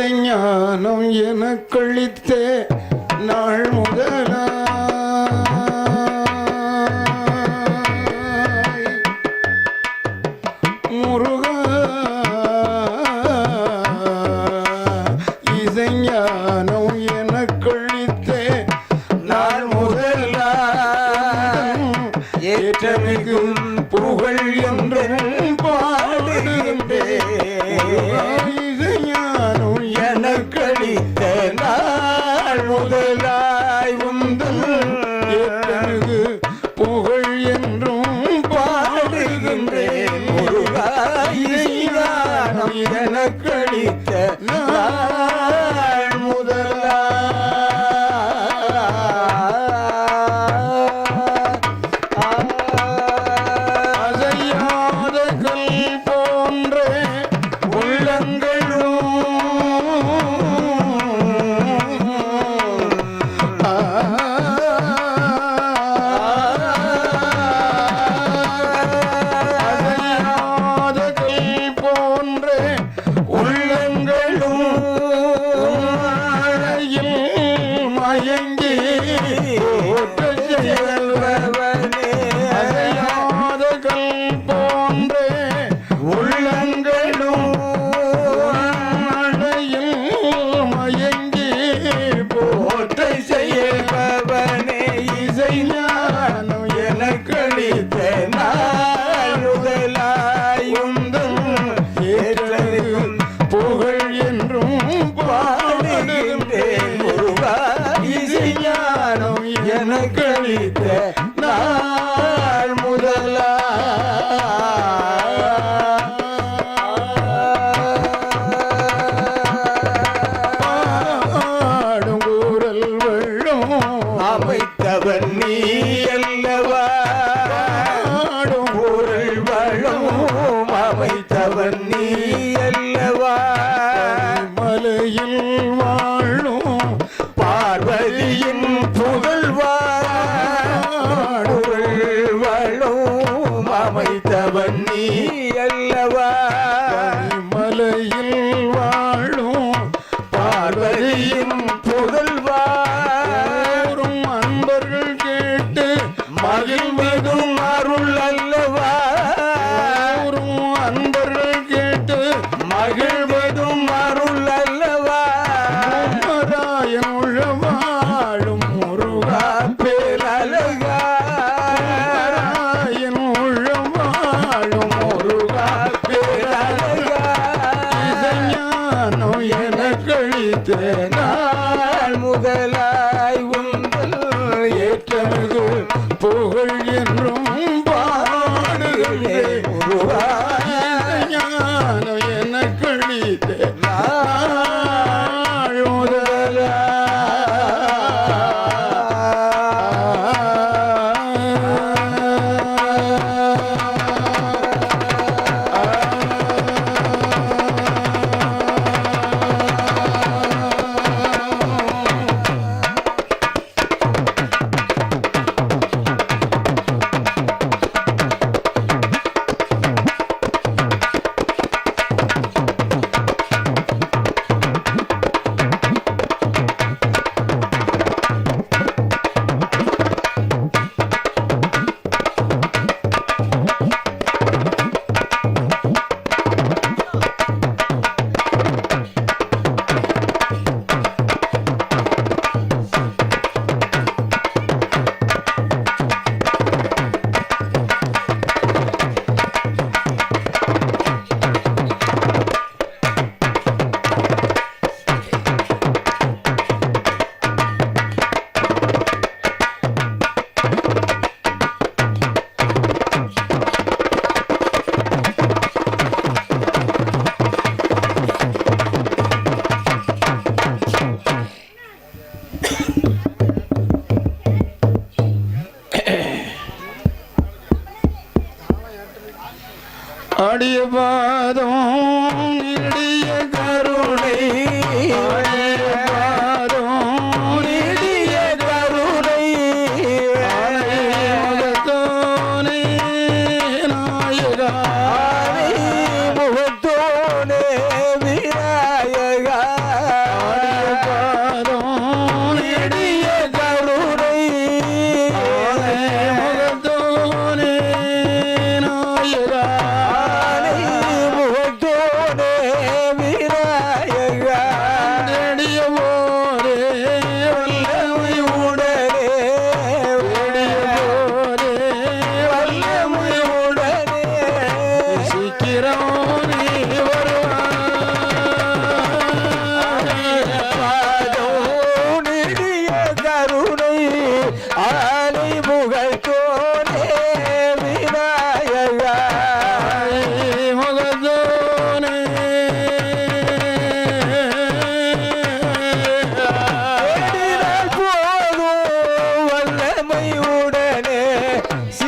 இசைஞானம் எனக்களித்தே நாள் முதல செய்யும் கழித்த நாள் முதலாய் உங்கள் ஏற்றவர்கள் புகழ் என் 对不？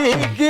की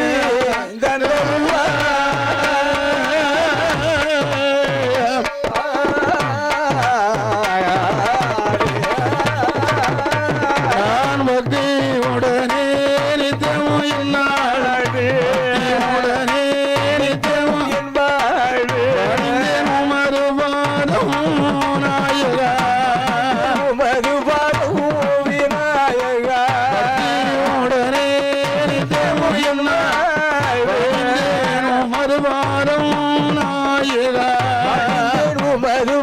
நித்தமும் நாயகா. மறு